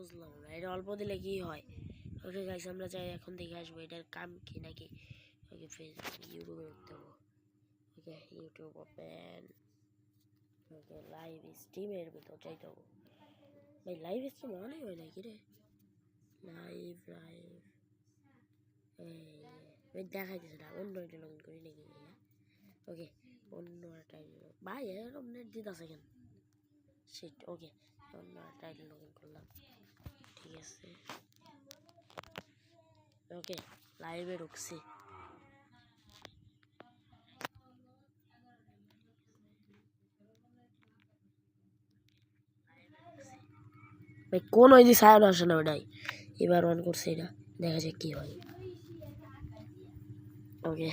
বুঝলাম না, এটা অল্প দিলে কি হয়? ওকে গাইস আমরা চাই এখন দেখে আসব এটার কাম কি নাকি? ওকে ফেসবুক ইউটিউবে দেখতে হব। Okay YouTube open okay live স্ট্রিমের ভিতর চাইতে হব। ভাই লাইভ স্ট্রিম অনেক হয় নাকি রে? লাইভ লাইভ এই দেখাইতেছে না, অন্য একটা লগ ইন করি নাকি? ওকে, অন্য একটা ভাই, এরকম নেট দিতে আছে কেন? সেট ওকে, অন্য একটা লগ ইন করলাম। ঠিক আছে। ওকে লাইভে ঢুকছি। কোন ওই যে সায়ন আসে না ওটাই? এবার অন করছে এটা। দেখা যাক কি হয়। ওকে।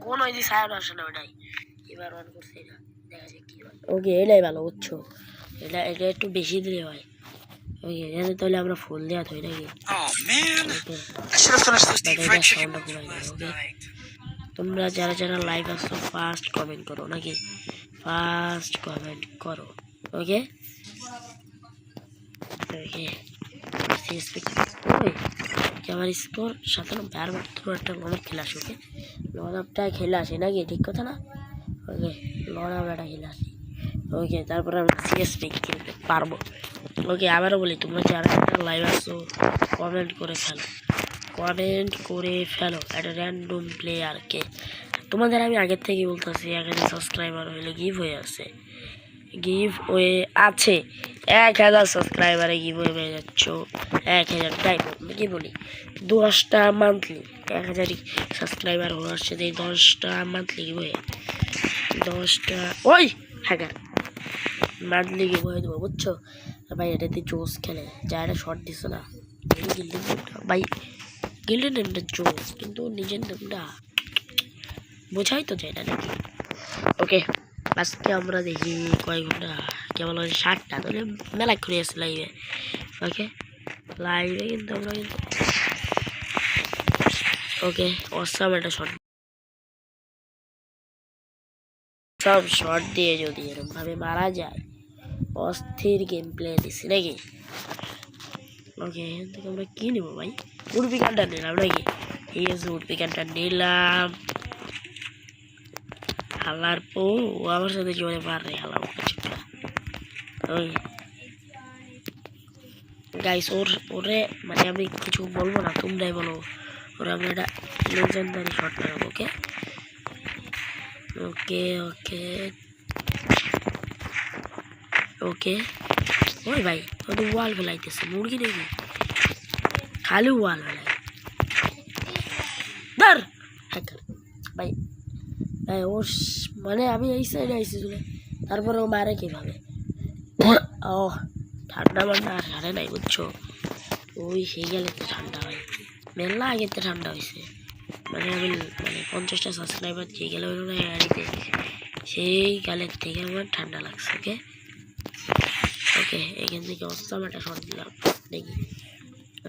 কোন ওই যে সায়ন আসে না ওটাই? এবার অন করছে এটা। দেখা যাক কি হয়। ওকে, এটাই ভালো, বুঝছ? এটা এটা একটু বেশি দিলে হয়। ওকে এখানে তাহলে আমরা ফুল দেওয়া থই নাকি? Oh. তোমরা যারা যারা লাইভ আসছো ফার্স্ট কমেন্ট করো নাকি? ফার্স্ট কমেন্ট করো ওকে ওকে আমার স্কোর সাতানব্বই। আর মাত্র একটা লড়াপ খেলে আসে ওকে লড়াপটা খেলে আসে নাকি? ঠিক কথা না? ওকে লড়াপ একটা খেলে আসি ওকে তারপরে আমরা সিএসপি খেলতে পারব। ওকে আবারও বলি, তোমরা যারা যারা লাইভ আসছো কমেন্ট করে ফেলো। কমেন্ট করে ফেলো, একটা র্যান্ডম প্লেয়ারকে তোমাদের আমি আগের থেকে বলতেছি হাজার সাবস্ক্রাইবার হইলে গিভ হয়ে আছে। গিভ ওয়ে আছে। এক হাজার সাবস্ক্রাইবারে গিভ হয়ে পেয়ে যাচ্ছ। এক হাজার ডায়মন্ড কি বলি? দশটা মান্থলি এক হাজার সাবস্ক্রাইবার হওয়ার সাথে দশটা মান্থলি গিভ হয়ে দশটা, ওই হ্যাঁ মান্থলি গিভ হয়ে দেবো, বুঝছ? ভাই, এটাতে জোস খেলে। যা, এটা শর্ট দিছে না। ভাই গিল্ডেন নেমটা জোস কিন্তু নিজের নেমটা বোঝাই তো যায় না নাকি? ওকে আজকে আমরা দেখি কয় ঘণ্টা কেবল ওই ষাটটা তাহলে মেলা করে আসে লাইভে ওকে লাইভে কিন্তু আমরা কিন্তু ওকে অসাম একটা শর্ট সব শর্ট দিয়ে যদি এরকমভাবে মারা যায়। অস্থির গেম প্লে দিছি নাকি? ওকে এখান থেকে আমরা কি নেব ভাই? উডপি নিলাম নাকি? ঠিক আছে উডপি নিলাম। হালার পো ও আমার সাথে জোরে পারে হালাম গাইস ওর, ওরে মানে আমি কিছু বলব না, তোমরাই বলো। ওরা আমরা একটা লেজেন্ডারি শট মারবো ওকে ওকে ওকে ওকে ওই ভাই ও তো ওয়াল ফেলাইতেছে মুরগি নাকি খালি ওয়াল ফেলাই ধর হ্যাকার ভাই ভাই ওর স- মানে আমি এই সাইডে আইসি চলে তারপরে ও মারে কীভাবে ও ঠান্ডা মান্ডা আর হারে নাই বুঝছ ওই সেই গেলে তো ঠান্ডা হয় মেলা আগে তো ঠান্ডা হয়েছে মানে আমি মানে পঞ্চাশটা সাবস্ক্রাইবার যে গেলে হলো না গাড়িতে সেই গালের থেকে আমার ঠান্ডা লাগছে ওকে ওকে এখান থেকে অস্তাম একটা শট দিলাম, দেখি।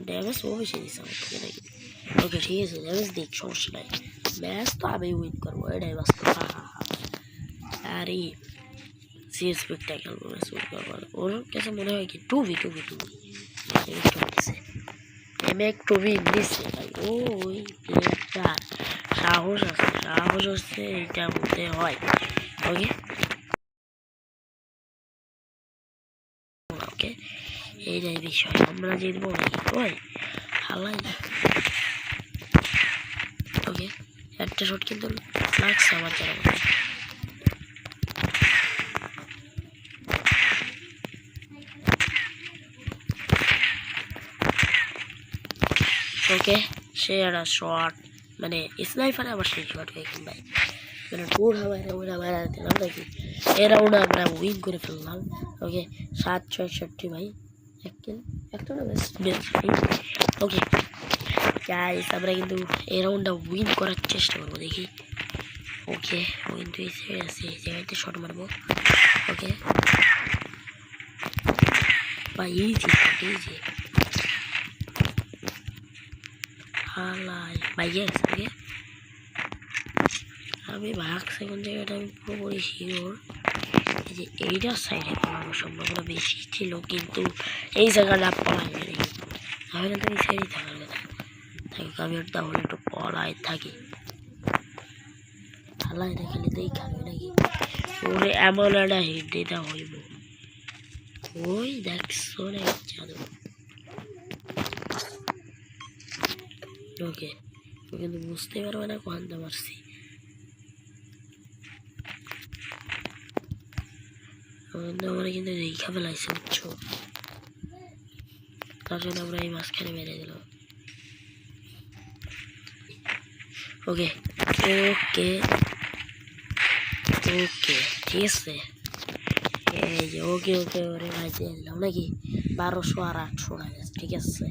ড্যামেজ ও বেশি দিচ্ছে আমার থেকে নাকি ওকে, ঠিক আছে ড্যামেজ দিক, সমস্যা নাই। ম্যাচ তো আমি উইন করব, এটাই বাস্তব। আরে সিএস পিকটা খেলব ম্যাচ উইন করব ওর কাছে মনে হয় কি two v two v two v একটু নিচ্ছে এম এক টু ভি নিচ্ছে ভাই। ও ওই প্লেয়ারটার সাহস আছে, সাহস হচ্ছে এইটা বলতে হয়। ওকে? ওকে এইটাই বিষয় আমরা জিতবো নাকি ওই, হালাই ওকে, একটা শট কিন্তু লাগছে আমার মতে ওকে, সে একটা শট মানে স্নাইফারে আবার সেই শট হয়ে ভাই মানে টুর হাওয়ায় ওরা মারা দিলাম নাকি? এ রাউন্ডে আমরা উইন করে ফেললাম। ওকে সাত ছয়ষট্টি ভাই। এক কিল একটা না ওকে গাইস আমরা কিন্তু এই রাউন্ডটা উইন করার চেষ্টা করব, দেখি। ওকে উইন তো এসে আছে জায়গাতে শট মারবো। ওকে বা ইজি ইজি হালাই ইয়েস ওকে আমি ভাগ সেকেন্ড জায়গাটা আমি পুরোপুরি শিওর যে এইটা সাইডে পড়ানোর সম্ভাবনা বেশি ছিল, কিন্তু এই জায়গাটা পড়াই নেই। তাহলে তো এই সাইডেই থাকার কথা তাই আমি তাহলে একটু পড়ায় থাকি। আল্লাহ দেখালে তো এই খাবে নাকি? ওরে, এমন একটা হিট দিতে হইব। ওই দেখছ রে জাদু। ওকে কিন্তু বুঝতে পারবে না কোয়ান্তে পারছি কিন্তু আমরা কিন্তু রেখা ফেলাইছে বুঝছ? তার জন্য আমরা এই মাঝখানে মেরে দিলাম। ওকে ওকে ওকে ঠিক আছে? এই যে ওকে ওকে ওরে ভাই দিলাম, নাকি? বারোশো আর আটশো টাকা ঠিক আছে?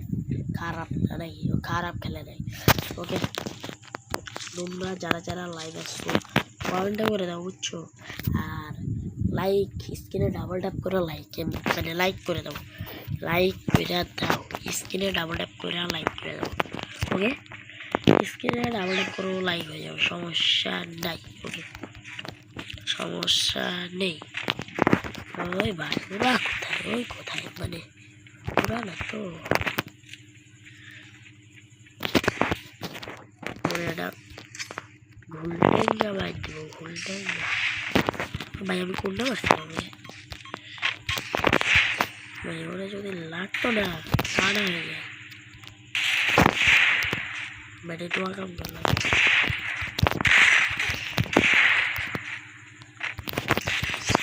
খারাপ নাকি? ও খারাপ খেলে নাই। ওকে তোমরা যারা যারা লাইভ আসছো কমেন্টটা করে দাও, বুঝছ? লাইক স্ক্রিনে ডাবল ট্যাপ করে লাইক মানে লাইক করে দাও লাইক করে দাও স্ক্রিনে ডাবল ট্যাপ করে লাইক করে দাও ওকে স্ক্রিনে ডাবল ট্যাপ করো লাইক হয়ে যাবে, সমস্যা নাই। ওকে সমস্যা নেই। ওই ভাই ওরা কোথায়? ওই কোথায়? মানে ওরা না তো ওরা একটা গোল্ডেনটা বাদ দিব গোল্ডেন ভাই আমি কোনটা পারছিলাম ভাই ভাই ওরা যদি লাগতো না সাড়া হয়ে যায়। ব্যাটে টোয়া কাম করলাম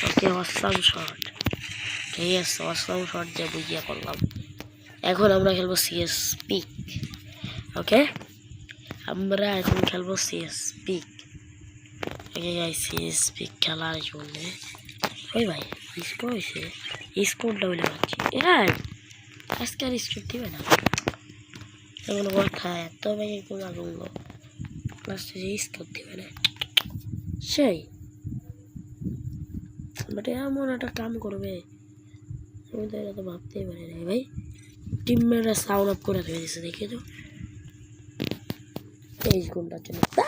ওকে অসাম শট ঠিক আছে অসাম শট দিয়ে বুঝিয়ে করলাম। এখন আমরা খেলব সিএস পিক ওকে? আমরা এখন খেলব সিএস পিক খেলার জন্য। ওই ভাই স্কোর হয়েছে? স্কোরটা হ্যাঁ আজকে স্কোর দিবে না। সেই। বাট এমন একটা কাম করবে। আমি তো এটা তো ভাবতেই পারি না ভাই। টিমমেটরা সাউন্ড অফ করে ধরে দিচ্ছে দেখে তো। এই গুণটার জন্য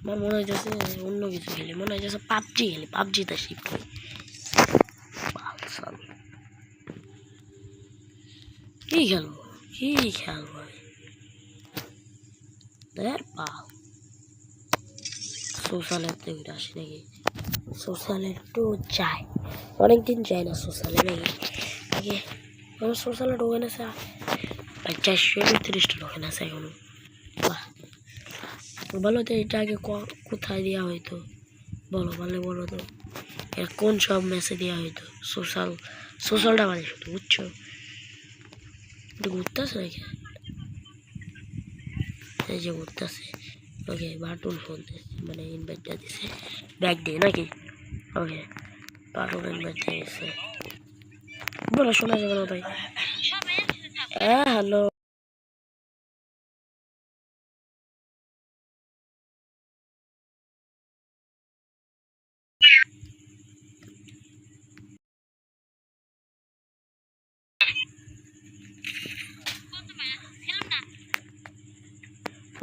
আমার মনে হইতেছে অন্য কিছু খেলি। মনে হইতেছে পাবজি খেলি। পাবজিতে শিফট কি খেলব? কি খেলব দেখ পাল। সোশ্যাল অ্যাপতে ঘুরে আসি নাকি? সোশ্যালে একটু যাই অনেকদিন না সোশ্যালে নাকি? আগে চারশো আছে এখনও। বলো তো এটা আগে ক- কোথায় দেওয়া হইতো? বলো বলে বলো তো। এটা কোন সব ম্যাচে দেওয়া হইতো? সোশ্যাল সোশ্যালটা মানে শুধু বুঝছ? একটু ঘুরতেছে নাকি? এই যে ঘুরতেছে। ওকে বাটুল ফোন মানে ইনভাইটটা দিছে। ব্যাগ দিয়ে নাকি? ওকে বাটুল ইনভাইট দিয়ে দিছে। বলো শোনা যাবে না তাই হ্যাঁ হ্যালো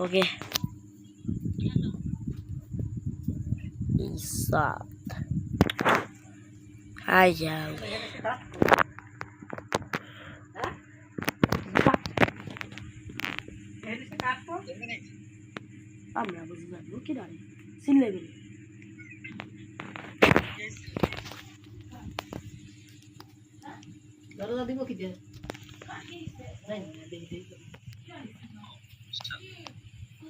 ওকে ইসাত আই যাও আমরা বুঝতে পারব কি দাঁড়িয়ে সিলে গেলে দরজা দিব কি দিয়ে